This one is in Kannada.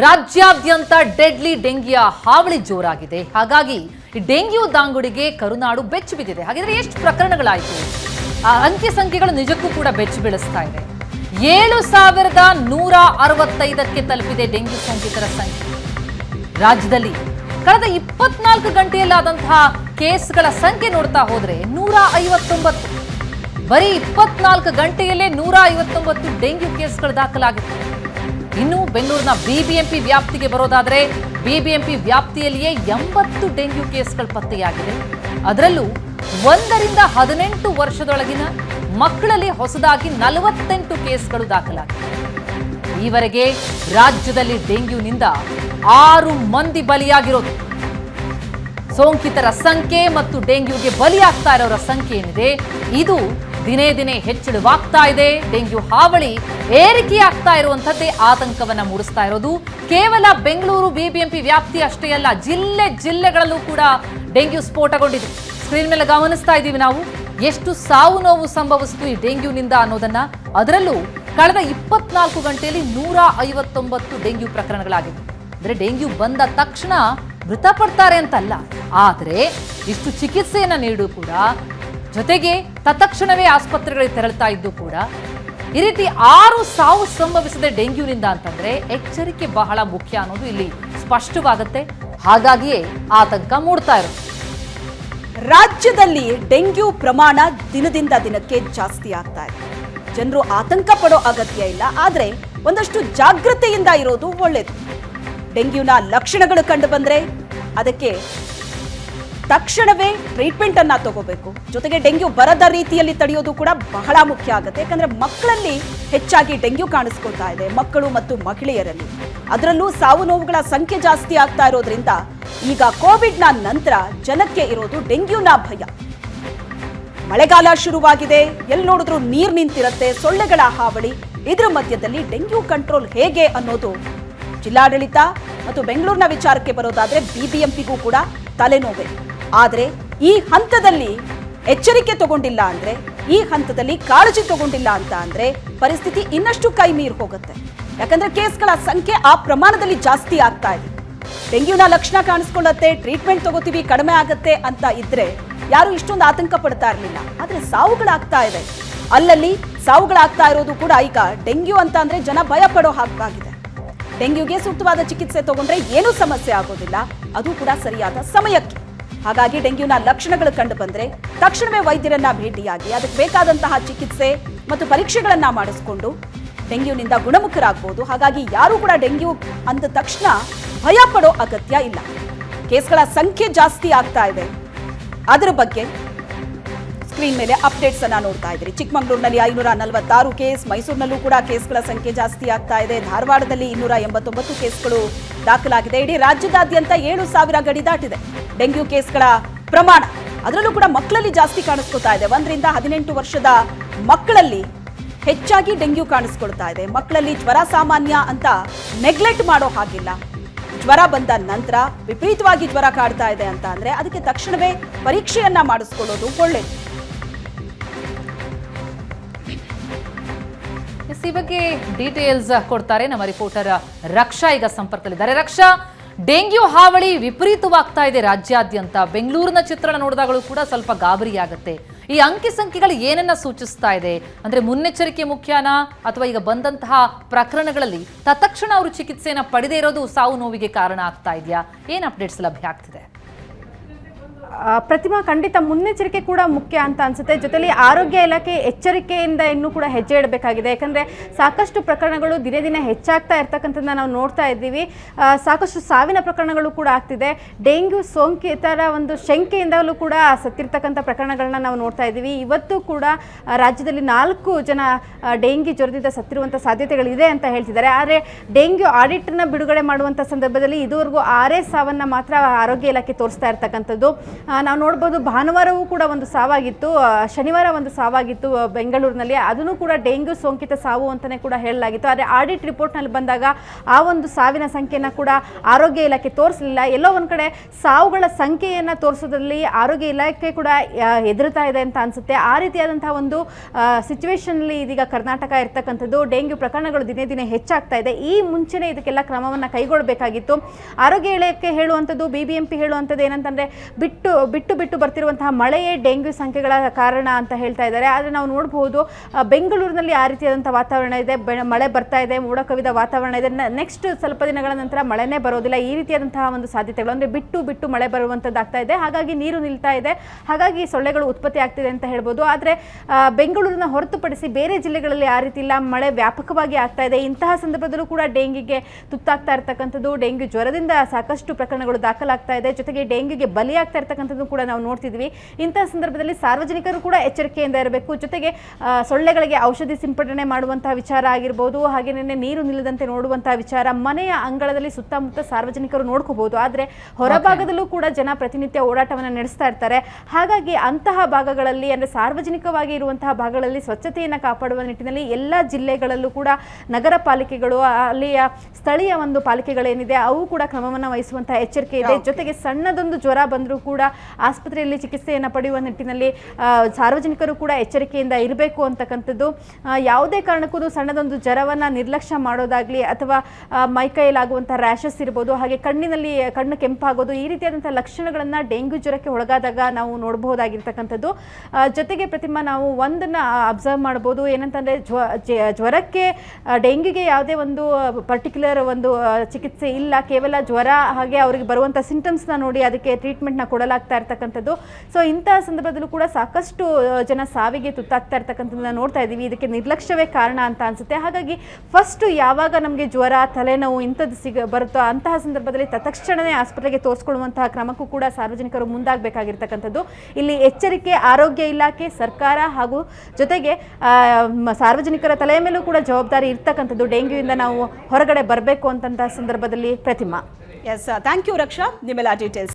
ರಾಜ್ಯಾದ್ಯಂತ ಡೆಡ್ಲಿ ಡೆಂಗಿಯ ಹಾವಳಿ ಜೋರಾಗಿದೆ. ಹಾಗಾಗಿ ಡೆಂಗ್ಯೂ ದಾಂಗುಡಿಗೆ ಕರುನಾಡು ಬೆಚ್ಚಿ ಬಿದ್ದಿದೆ. ಹಾಗಿದ್ರೆ ಎಷ್ಟು ಪ್ರಕರಣಗಳಾಯಿತು? ಆ ಅಂಕಿ ಸಂಖ್ಯೆಗಳು ನಿಜಕ್ಕೂ ಕೂಡ ಬೆಚ್ಚಿ ಬೀಳಿಸ್ತಾ ಇದೆ. ಏಳು ಸಾವಿರದ ನೂರ ಅರವತ್ತೈದಕ್ಕೆ ತಲುಪಿದೆ ಡೆಂಗ್ಯೂ ಸೋಂಕಿತರ ಸಂಖ್ಯೆ. ರಾಜ್ಯದಲ್ಲಿ ಕಳೆದ ಇಪ್ಪತ್ನಾಲ್ಕು ಗಂಟೆಯಲ್ಲಾದಂತಹ ಕೇಸ್ಗಳ ಸಂಖ್ಯೆ ನೋಡ್ತಾ ಹೋದ್ರೆ ನೂರ ಐವತ್ತೊಂಬತ್ತು. ಬರೀ ಇಪ್ಪತ್ನಾಲ್ಕು ಗಂಟೆಯಲ್ಲೇ ನೂರ ಐವತ್ತೊಂಬತ್ತು ಡೆಂಗ್ಯೂ ಕೇಸ್ಗಳು ದಾಖಲಾಗಿದೆ ಇನ್ನು ಬೆಂಗಳೂರಿನ ಬಿಬಿಎಂಪಿ ವ್ಯಾಪ್ತಿಗೆ ಬರೋದಾದರೆ ಬಿಬಿಎಂಪಿ ವ್ಯಾಪ್ತಿಯಲ್ಲಿಯೇ ಎಂಬತ್ತು ಡೆಂಗ್ಯೂ ಕೇಸ್ಗಳು ಪತ್ತೆಯಾಗಿದೆ. ಅದರಲ್ಲೂ ಒಂದರಿಂದ ಹದಿನೆಂಟು ವರ್ಷದೊಳಗಿನ ಮಕ್ಕಳಲ್ಲಿ ಹೊಸದಾಗಿ ನಲವತ್ತೆಂಟು ಕೇಸ್ಗಳು ದಾಖಲಾಗಿವೆ. ಈವರೆಗೆ ರಾಜ್ಯದಲ್ಲಿ ಡೆಂಗ್ಯೂನಿಂದ ಆರು ಮಂದಿ ಬಲಿಯಾಗಿರೋದು. ಸೋಂಕಿತರ ಸಂಖ್ಯೆ ಮತ್ತು ಡೆಂಗ್ಯೂಗೆ ಬಲಿಯಾಗ್ತಾ ಇರೋರ ಸಂಖ್ಯೆ ಏನಿದೆ? ಇದು ದಿನೇ ದಿನೇ ಹೆಚ್ಚಳವಾಗ್ತಾ ಇದೆ. ಡೆಂಗ್ಯೂ ಹಾವಳಿ ಏರಿಕೆಯಾಗ್ತಾ ಇರುವಂಥದ್ದೇ ಆತಂಕವನ್ನ ಮೂಡಿಸ್ತಾ ಇರೋದು. ಕೇವಲ ಬೆಂಗಳೂರು ಬಿಬಿಎಂಪಿ ವ್ಯಾಪ್ತಿ ಅಷ್ಟೇ ಅಲ್ಲ, ಜಿಲ್ಲೆ ಜಿಲ್ಲೆಗಳಲ್ಲೂ ಕೂಡ ಡೆಂಗ್ಯೂ ಸ್ಫೋಟಗೊಂಡಿದೆ. ಸ್ಕ್ರೀನ್ ಮೇಲೆ ಗಮನಿಸ್ತಾ ಇದ್ದೀವಿ ನಾವು. ಎಷ್ಟು ಸಾವು ನೋವು ಸಂಭವಿಸಿತು ಈ ಡೆಂಗ್ಯೂನಿಂದ ಅನ್ನೋದನ್ನ. ಅದರಲ್ಲೂ ಕಳೆದ ಇಪ್ಪತ್ನಾಲ್ಕು ಗಂಟೆಯಲ್ಲಿ ನೂರ ಐವತ್ತೊಂಬತ್ತು ಡೆಂಗ್ಯೂ ಪ್ರಕರಣಗಳಾಗಿವೆ. ಅಂದ್ರೆ ಡೆಂಗ್ಯೂ ಬಂದ ತಕ್ಷಣ ಮೃತಪಡ್ತಾರೆ ಅಂತಲ್ಲ. ಆದರೆ ಇಷ್ಟು ಚಿಕಿತ್ಸೆಯನ್ನ ನೀಡು ಕೂಡ ಜೊತೆಗೆ ತತ್ಕ್ಷಣವೇ ಆಸ್ಪತ್ರೆಗಳಿಗೆ ತೆರಳ್ತಾ ಇದ್ದು ಕೂಡ ಈ ರೀತಿ ಆರು ಸಾವು ಸಂಭವಿಸಿದೆ ಡೆಂಗ್ಯೂನಿಂದ ಅಂತಂದ್ರೆ ಎಚ್ಚರಿಕೆ ಬಹಳ ಮುಖ್ಯ ಅನ್ನೋದು ಇಲ್ಲಿ ಸ್ಪಷ್ಟವಾಗುತ್ತೆ. ಹಾಗಾಗಿಯೇ ಆತಂಕ ಮೂಡ್ತಾ ಇರುತ್ತೆ. ರಾಜ್ಯದಲ್ಲಿ ಡೆಂಗ್ಯೂ ಪ್ರಮಾಣ ದಿನದಿಂದ ದಿನಕ್ಕೆ ಜಾಸ್ತಿ ಆಗ್ತಾ ಇದೆ. ಜನರು ಆತಂಕ ಪಡೋ ಅಗತ್ಯ ಇಲ್ಲ, ಆದರೆ ಒಂದಷ್ಟು ಜಾಗೃತೆಯಿಂದ ಇರೋದು ಒಳ್ಳೆಯದು ಡೆಂಗ್ಯೂನ ಲಕ್ಷಣಗಳು ಕಂಡು ಬಂದರೆ ಅದಕ್ಕೆ ತಕ್ಷಣವೇ ಟ್ರೀಟ್ಮೆಂಟ್ ಅನ್ನ ತಗೋಬೇಕು. ಜೊತೆಗೆ ಡೆಂಗ್ಯೂ ಬರದ ರೀತಿಯಲ್ಲಿ ತಡೆಯೋದು ಕೂಡ ಬಹಳ ಮುಖ್ಯ ಆಗುತ್ತೆ. ಯಾಕಂದ್ರೆ ಮಕ್ಕಳಲ್ಲಿ ಹೆಚ್ಚಾಗಿ ಡೆಂಗ್ಯೂ ಕಾಣಿಸ್ಕೊಳ್ತಾ ಇದೆ, ಮಕ್ಕಳು ಮತ್ತು ಮಹಿಳೆಯರಲ್ಲಿ. ಅದರಲ್ಲೂ ಸಾವು ನೋವುಗಳ ಸಂಖ್ಯೆ ಜಾಸ್ತಿ ಆಗ್ತಾ ಇರೋದ್ರಿಂದ ಈಗ ಕೋವಿಡ್ನ ನಂತರ ಜನಕ್ಕೆ ಇರೋದು ಡೆಂಗ್ಯೂನ ಭಯ. ಮಳೆಗಾಲ ಶುರುವಾಗಿದೆ ಎಲ್ಲಿ ನೋಡಿದ್ರು ನೀರ್ ನಿಂತಿರುತ್ತೆ, ಸೊಳ್ಳೆಗಳ ಹಾವಳಿ. ಇದರ ಮಧ್ಯದಲ್ಲಿ ಡೆಂಗ್ಯೂ ಕಂಟ್ರೋಲ್ ಹೇಗೆ ಅನ್ನೋದು ಜಿಲ್ಲಾಡಳಿತ ಮತ್ತು ಬೆಂಗಳೂರಿನ ವಿಚಾರಕ್ಕೆ ಬರೋದಾದ್ರೆ ಬಿಬಿಎಂಪಿಗೂ ಕೂಡ ತಲೆನೋವೆ. ಆದರೆ ಈ ಹಂತದಲ್ಲಿ ಎಚ್ಚರಿಕೆ ತಗೊಂಡಿಲ್ಲ ಅಂದರೆ, ಈ ಹಂತದಲ್ಲಿ ಕಾಳಜಿ ತಗೊಂಡಿಲ್ಲ ಅಂತ ಅಂದರೆ ಪರಿಸ್ಥಿತಿ ಇನ್ನಷ್ಟು ಕೈ ಮೀರಿ ಹೋಗುತ್ತೆ. ಯಾಕಂದ್ರೆ ಕೇಸ್ಗಳ ಸಂಖ್ಯೆ ಆ ಪ್ರಮಾಣದಲ್ಲಿ ಜಾಸ್ತಿ ಆಗ್ತಾ ಇದೆ. ಡೆಂಗ್ಯೂನ ಲಕ್ಷಣ ಕಾಣಿಸ್ಕೊಳ್ಳುತ್ತೆ, ಟ್ರೀಟ್ಮೆಂಟ್ ತಗೋತೀವಿ, ಕಡಿಮೆ ಆಗುತ್ತೆ ಅಂತ ಇದ್ರೆ ಯಾರು ಇಷ್ಟೊಂದು ಆತಂಕ ಪಡ್ತಾ ಇರಲಿಲ್ಲ. ಆದರೆ ಸಾವುಗಳಾಗ್ತಾ ಇದೆ. ಅಲ್ಲಲ್ಲಿ ಸಾವುಗಳಾಗ್ತಾ ಇರೋದು ಕೂಡ ಈಗ ಡೆಂಗ್ಯೂ ಅಂತ ಅಂದರೆ ಜನ ಭಯ ಪಡೋ ಹಾಗಾಗಿದೆ. ಡೆಂಗ್ಯೂಗೆ ಸೂಕ್ತವಾದ ಚಿಕಿತ್ಸೆ ತಗೊಂಡ್ರೆ ಏನೂ ಸಮಸ್ಯೆ ಆಗೋದಿಲ್ಲ. ಅದು ಕೂಡ ಸರಿಯಾದ ಸಮಯಕ್ಕೆ. ಹಾಗಾಗಿ ಡೆಂಗ್ಯೂನ ಲಕ್ಷಣಗಳು ಕಂಡು ಬಂದ್ರೆ ತಕ್ಷಣವೇ ವೈದ್ಯರನ್ನ ಭೇಟಿಯಾಗಿ ಅದಕ್ಕೆ ಬೇಕಾದಂತಹ ಚಿಕಿತ್ಸೆ ಮತ್ತು ಪರೀಕ್ಷೆಗಳನ್ನ ಮಾಡಿಸಿಕೊಂಡು ಡೆಂಗ್ಯೂನಿಂದ ಗುಣಮುಖರಾಗಬಹುದು ಹಾಗಾಗಿ ಯಾರು ಕೂಡ ಡೆಂಗ್ಯೂ ಅಂದ ತಕ್ಷಣ ಭಯ ಪಡೋ ಅಗತ್ಯ ಇಲ್ಲ. ಕೇಸ್ಗಳ ಸಂಖ್ಯೆ ಜಾಸ್ತಿ ಆಗ್ತಾ ಇದೆ. ಅದರ ಬಗ್ಗೆ ಸ್ಕ್ರೀನ್ ಮೇಲೆ ಅಪ್ಡೇಟ್ಸ್ ಅನ್ನ ನೋಡ್ತಾ ಇದ್ದೀರಿ ಚಿಕ್ಕಮಗಳೂರಿನಲ್ಲಿ ಐನೂರ ನಲವತ್ತಾರು ಕೇಸ್, ಮೈಸೂರಿನಲ್ಲೂ ಕೂಡ ಕೇಸ್ಗಳ ಸಂಖ್ಯೆ ಜಾಸ್ತಿ ಆಗ್ತಾ ಇದೆ. ಧಾರವಾಡದಲ್ಲಿ ಇನ್ನೂರ ಎಂಬತ್ತೊಂಬತ್ತು ಕೇಸ್ಗಳು ದಾಖಲಾಗಿದೆ. ಇಡೀ ರಾಜ್ಯದಾದ್ಯಂತ ಏಳು ಸಾವಿರ ಗಡಿ ದಾಟಿದೆ. ಡೆಂಗ್ಯೂ ಕೇಸ್ಗಳ ಪ್ರಮಾಣ ಅದರಲ್ಲೂ ಕೂಡ ಮಕ್ಕಳಲ್ಲಿ ಜಾಸ್ತಿ ಕಾಣಿಸ್ಕೊತಾ ಇದೆ. ಒಂದರಿಂದ ಹದಿನೆಂಟು ವರ್ಷದ ಮಕ್ಕಳಲ್ಲಿ ಹೆಚ್ಚಾಗಿ ಡೆಂಗ್ಯೂ ಕಾಣಿಸ್ಕೊಳ್ತಾ ಇದೆ. ಮಕ್ಕಳಲ್ಲಿ ಜ್ವರ ಸಾಮಾನ್ಯ ಅಂತ ನೆಗ್ಲೆಕ್ಟ್ ಮಾಡೋ ಹಾಗಿಲ್ಲ. ಜ್ವರ ಬಂದ ನಂತರ ವಿಪರೀತವಾಗಿ ಜ್ವರ ಕಾಡ್ತಾ ಇದೆ ಅಂತ ಅಂದ್ರೆ ಅದಕ್ಕೆ ತಕ್ಷಣವೇ ಪರೀಕ್ಷೆಯನ್ನ ಮಾಡಿಸ್ಕೊಳ್ಳೋದು ಒಳ್ಳೆಯದು ಈ ಬಗ್ಗೆ ಡೀಟೇಲ್ಸ್ ಕೊಡ್ತಾರೆ. ನಮ್ಮ ರಿಪೋರ್ಟರ್ ರಕ್ಷಾ ಈಗ ಸಂಪರ್ಕದಲ್ಲಿದ್ದಾರೆ. ರಕ್ಷಾ, ಡೆಂಗ್ಯೂ ಹಾವಳಿ ವಿಪರೀತವಾಗ್ತಾ ಇದೆ ರಾಜ್ಯಾದ್ಯಂತ. ಬೆಂಗಳೂರಿನ ಚಿತ್ರಣ ನೋಡಿದಾಗಲೂ ಕೂಡ ಸ್ವಲ್ಪ ಗಾಬರಿ ಆಗುತ್ತೆ. ಈ ಅಂಕಿ ಸಂಖ್ಯೆಗಳು ಏನನ್ನ ಸೂಚಿಸ್ತಾ ಇದೆ? ಅಂದ್ರೆ ಮುನ್ನೆಚ್ಚರಿಕೆ ಮುಖ್ಯಾನ? ಅಥವಾ ಈಗ ಬಂದಂತಹ ಪ್ರಕರಣಗಳಲ್ಲಿ ತತ್ಕ್ಷಣ ಅವರು ಚಿಕಿತ್ಸೆಯನ್ನ ಪಡೆದೇ ಇರೋದು ಸಾವು ನೋವಿಗೆ ಕಾರಣ ಆಗ್ತಾ ಇದೆಯಾ? ಏನ್ ಅಪ್ಡೇಟ್ಸ್ ಲಭ್ಯ ಆಗ್ತಿದೆ? ಪ್ರತಿಮಾ ಖಂಡಿತ ಮುನ್ನೆಚ್ಚರಿಕೆ ಕೂಡ ಮುಖ್ಯ ಅಂತ ಅನ್ಸುತ್ತೆ. ಜೊತೆಲಿ ಆರೋಗ್ಯ ಇಲಾಖೆ ಎಚ್ಚರಿಕೆಯಿಂದ ಇನ್ನೂ ಕೂಡ ಹೆಜ್ಜೆ ಇಡಬೇಕಾಗಿದೆ. ಯಾಕಂದ್ರೆ ಸಾಕಷ್ಟು ಪ್ರಕರಣಗಳು ದಿನೇ ದಿನ ಹೆಚ್ಚಾಗ್ತಾ ಇರ್ತಕ್ಕಂಥದ್ದನ್ನ ನಾವು ನೋಡ್ತಾ ಇದ್ದೀವಿ. ಸಾಕಷ್ಟು ಸಾವಿನ ಪ್ರಕರಣಗಳು ಕೂಡ ಆಗ್ತಿದೆ. ಡೆಂಗ್ಯೂ, ಸೋಂಕಿತರ ಒಂದು ಶಂಕೆಯಿಂದಲೂ ಕೂಡ ಸತ್ತಿರ್ತಕ್ಕಂಥ ಪ್ರಕರಣಗಳನ್ನ ನಾವು ನೋಡ್ತಾ ಇದ್ದೀವಿ. ಇವತ್ತು ಕೂಡ ರಾಜ್ಯದಲ್ಲಿ ನಾಲ್ಕು ಜನ ಡೆಂಗ್ಯೂ ಡೆಂಗಿ ಜ್ವರದಿಂದ ಸತ್ತಿರುವಂಥ ಸಾಧ್ಯತೆಗಳಿದೆ ಅಂತ ಹೇಳ್ತಿದ್ದಾರೆ. ಆದರೆ ಡೆಂಗ್ಯೂ ಆಡಿಟ್ನ ಬಿಡುಗಡೆ ಮಾಡುವಂಥ ಸಂದರ್ಭದಲ್ಲಿ ಇದುವರೆಗೂ ಆರೇ ಸಾವನ್ನ ಮಾತ್ರ ಆರೋಗ್ಯ ಇಲಾಖೆ ತೋರಿಸ್ತಾ ಇರ್ತಕ್ಕಂಥದ್ದು. ನಾವು ನೋಡ್ಬೋದು ಭಾನುವಾರವೂ ಕೂಡ ಒಂದು ಸಾವಾಗಿತ್ತು. ಶನಿವಾರ ಒಂದು ಸಾವಾಗಿತ್ತು ಬೆಂಗಳೂರಿನಲ್ಲಿ. ಅದನ್ನು ಕೂಡ ಡೆಂಗ್ಯೂ ಸೋಂಕಿತ ಸಾವು ಅಂತಲೇ ಕೂಡ ಹೇಳಲಾಗಿತ್ತು. ಆದರೆ ಆಡಿಟ್ ರಿಪೋರ್ಟ್ನಲ್ಲಿ ಬಂದಾಗ ಆ ಒಂದು ಸಾವಿನ ಸಂಖ್ಯೆನ ಕೂಡ ಆರೋಗ್ಯ ಇಲಾಖೆ ತೋರಿಸಲಿಲ್ಲ. ಎಲ್ಲೋ ಒಂದು ಕಡೆ ಸಾವುಗಳ ಸಂಖ್ಯೆಯನ್ನು ತೋರಿಸೋದ್ರಲ್ಲಿ ಆರೋಗ್ಯ ಇಲಾಖೆ ಕೂಡ ಹೆದರ್ತಾ ಇದೆ ಅಂತ ಅನಿಸುತ್ತೆ. ಆ ರೀತಿಯಾದಂಥ ಒಂದು ಸಿಚುವೇಶನ್ಲಿ ಇದೀಗ ಕರ್ನಾಟಕ ಇರ್ತಕ್ಕಂಥದ್ದು ಡೆಂಗ್ಯೂ ಪ್ರಕರಣಗಳು ದಿನೇ ದಿನೇ ಹೆಚ್ಚಾಗ್ತಾ ಇದೆ. ಈ ಮುಂಚೆನೇ ಇದಕ್ಕೆಲ್ಲ ಕ್ರಮವನ್ನು ಕೈಗೊಳ್ಳಬೇಕಾಗಿತ್ತು ಆರೋಗ್ಯ ಇಲಾಖೆ ಹೇಳುವಂಥದ್ದು ಬಿ ಬಿ ಎಂ ಪಿ ಹೇಳುವಂಥದ್ದು ಏನಂತಂದರೆ ಬಿಟ್ಟು ಬಿಟ್ಟು ಬಿಟ್ಟು ಬರ್ತಿರುವಂತಹ ಮಳೆಯೇ ಡೆಂಗ್ಯೂ ಸಂಖ್ಯೆಗಳ ಕಾರಣ ಅಂತ ಹೇಳ್ತಾ ಇದ್ದಾರೆ. ಆದರೆ ನಾವು ನೋಡಬಹುದು ಬೆಂಗಳೂರಿನಲ್ಲಿ ಆ ರೀತಿಯಾದಂಥ ವಾತಾವರಣ ಇದೆ. ಮಳೆ ಬರ್ತಾ ಇದೆ ಮೋಡ ಕವಿದ ವಾತಾವರಣ ಇದೆ. ನೆಕ್ಸ್ಟ್ ಸ್ವಲ್ಪ ದಿನಗಳ ನಂತರ ಮಳೆನೇ ಬರೋದಿಲ್ಲ. ಈ ರೀತಿಯಾದಂತಹ ಒಂದು ಸಾಧ್ಯತೆಗಳು ಅಂದರೆ ಬಿಟ್ಟು ಬಿಟ್ಟು ಮಳೆ ಬರುವಂಥದ್ದು ಆಗ್ತಾ ಇದೆ. ಹಾಗಾಗಿ ನೀರು ನಿಲ್ತಾ ಇದೆ. ಹಾಗಾಗಿ ಸೊಳ್ಳೆಗಳು ಉತ್ಪತ್ತಿ ಆಗ್ತಿದೆ ಅಂತ ಹೇಳ್ಬೋದು. ಆದರೆ ಬೆಂಗಳೂರಿನ ಹೊರತುಪಡಿಸಿ ಬೇರೆ ಜಿಲ್ಲೆಗಳಲ್ಲಿ ಆ ರೀತಿ ಇಲ್ಲ. ಮಳೆ ವ್ಯಾಪಕವಾಗಿ ಆಗ್ತಾ ಇದೆ. ಇಂತಹ ಸಂದರ್ಭದಲ್ಲೂ ಕೂಡ ಡೆಂಗಿಗೆ ತುತ್ತಾಗ್ತಾ ಇರ್ತಕ್ಕಂಥದ್ದು. ಡೆಂಗ್ಯೂ ಜ್ವರದಿಂದ ಸಾಕಷ್ಟು ಪ್ರಕರಣಗಳು ದಾಖಲಾಗ್ತಾ ಇದೆ. ಜೊತೆಗೆ ಡೆಂಗ್ಯೂಗೆ ಬಲಿಯಾಗ್ತಾ ಇರ್ತಕ್ಕಂಥದ್ದು ಕೂಡ ನಾವು ನೋಡ್ತಿದ್ವಿ. ಇಂತಹ ಸಂದರ್ಭದಲ್ಲಿ ಸಾರ್ವಜನಿಕರು ಕೂಡ ಎಚ್ಚರಿಕೆಯಿಂದ ಇರಬೇಕು. ಜೊತೆಗೆ ಸೊಳ್ಳೆಗಳಿಗೆ ಔಷಧಿ ಸಿಂಪಡಣೆ ಮಾಡುವಂತಹ ವಿಚಾರ ಆಗಿರ್ಬೋದು ಹಾಗೆಯೇ ನೀರು ನಿಲ್ಲದಂತೆ ನೋಡುವಂತಹ ವಿಚಾರ ಮನೆಯ ಅಂಗಳದಲ್ಲಿ ಸುತ್ತಮುತ್ತ ಸಾರ್ವಜನಿಕರು ನೋಡ್ಕೋಬಹುದು. ಆದರೆ ಹೊರಭಾಗದಲ್ಲೂ ಕೂಡ ಜನ ಪ್ರತಿನಿತ್ಯ ಓಡಾಟವನ್ನು ನಡೆಸ್ತಾ ಇರ್ತಾರೆ. ಹಾಗಾಗಿ ಅಂತಹ ಭಾಗಗಳಲ್ಲಿ ಅಂದರೆ ಸಾರ್ವಜನಿಕವಾಗಿ ಇರುವಂತಹ ಭಾಗಗಳಲ್ಲಿ ಸ್ವಚ್ಛತೆಯನ್ನು ಕಾಪಾಡುವ ನಿಟ್ಟಿನಲ್ಲಿ ಎಲ್ಲ ಜಿಲ್ಲೆಗಳಲ್ಲೂ ಕೂಡ ನಗರ ಪಾಲಿಕೆಗಳು ಅಲ್ಲಿಯ ಸ್ಥಳೀಯ ಒಂದು ಪಾಲಿಕೆಗಳೇನಿದೆ ಅವು ಕೂಡ ಕ್ರಮವನ್ನು ವಹಿಸುವಂತಹ ಎಚ್ಚರಿಕೆ ಇದೆ. ಜೊತೆಗೆ ಸಣ್ಣದೊಂದು ಜ್ವರ ಬಂದರೂ ಕೂಡ ಆಸ್ಪತ್ರೆಯಲ್ಲಿ ಚಿಕಿತ್ಸೆಯನ್ನು ಪಡೆಯುವ ನಿಟ್ಟಿನಲ್ಲಿ ಸಾರ್ವಜನಿಕರು ಕೂಡ ಎಚ್ಚರಿಕೆಯಿಂದ ಇರಬೇಕು ಅಂತಕ್ಕಂಥದ್ದು. ಯಾವುದೇ ಕಾರಣಕ್ಕೂ ಸಣ್ಣದೊಂದು ಜ್ವರವನ್ನು ನಿರ್ಲಕ್ಷ್ಯ ಮಾಡೋದಾಗ್ಲಿ ಅಥವಾ ಮೈಕೈಲಾಗುವಂಥ ರ್ಯಾಷಸ್ ಇರ್ಬೋದು, ಹಾಗೆ ಕಣ್ಣಿನಲ್ಲಿ, ಕಣ್ಣು ಕೆಂಪಾಗೋದು, ಈ ರೀತಿಯಾದಂಥ ಲಕ್ಷಣಗಳನ್ನು ಡೆಂಗ್ಯೂ ಜ್ವರಕ್ಕೆ ಒಳಗಾದಾಗ ನಾವು ನೋಡಬಹುದಾಗಿರ್ತಕ್ಕಂಥದ್ದು. ಜೊತೆಗೆ ಪ್ರತಿಮಾ, ನಾವು ಒಂದನ್ನು ಅಬ್ಸರ್ವ್ ಮಾಡ್ಬೋದು ಏನಂತಂದರೆ, ಜ್ವ ಜ್ವರಕ್ಕೆ ಡೆಂಗ್ಯೂಗೆ ಯಾವುದೇ ಒಂದು ಪರ್ಟಿಕ್ಯುಲರ್ ಒಂದು ಚಿಕಿತ್ಸೆ ಇಲ್ಲ. ಕೇವಲ ಜ್ವರ, ಹಾಗೆ ಅವರಿಗೆ ಬರುವಂಥ ಸಿಂಟಮ್ಸ್ನ ನೋಡಿ ಅದಕ್ಕೆ ಟ್ರೀಟ್ಮೆಂಟ್ನ ಕೊಡಲಾಗ್ತಾ ಇರ್ತಕ್ಕಂಥದ್ದು. ಸೊ ಇಂತಹ ಸಂದರ್ಭದಲ್ಲೂ ಕೂಡ ಸಾಕಷ್ಟು ಜನ ಸಾವಿಗೆ ತುತ್ತಾಗ್ತಾ ಇರ್ತಕ್ಕಂಥದ್ದನ್ನ ನೋಡ್ತಾ ಇದ್ದೀವಿ. ಇದಕ್ಕೆ ನಿರ್ಲಕ್ಷ್ಯವೇ ಕಾರಣ ಅಂತ ಅನ್ಸುತ್ತೆ. ಹಾಗಾಗಿ ಫಸ್ಟು ಯಾವಾಗ ನಮಗೆ ಜ್ವರ, ತಲೆನೋವು ಇಂಥದ್ದು ಸಿಗ, ಬರುತ್ತೋ ಅಂತಹ ಸಂದರ್ಭದಲ್ಲಿ ತತ್ಕ್ಷಣವೇ ಆಸ್ಪತ್ರೆಗೆ ತೋರಿಸ್ಕೊಳ್ಳುವಂತಹ ಕ್ರಮಕ್ಕೂ ಕೂಡ ಸಾರ್ವಜನಿಕರು ಮುಂದಾಗಬೇಕಾಗಿರ್ತಕ್ಕಂಥದ್ದು. ಇಲ್ಲಿ ಎಚ್ಚರಿಕೆ, ಆರೋಗ್ಯ ಇಲಾಖೆ, ಸರ್ಕಾರ ಹಾಗೂ ಜೊತೆಗೆ ಸಾರ್ವಜನಿಕರ ತಲೆಯ ಮೇಲೂ ಕೂಡ ಜವಾಬ್ದಾರಿ ಇರ್ತಕ್ಕಂಥದ್ದು. ಡೆಂಗ್ಯೂಯಿಂದ ನಾವು ಹೊರಗಡೆ ಬರಬೇಕು ಅಂತಂತಹ ಸಂದರ್ಭದಲ್ಲಿ Pratima. Yes thank you Raksha ನಿಮ್ಮೆಲ್ಲ ಡೀಟೇಲ್ಸ್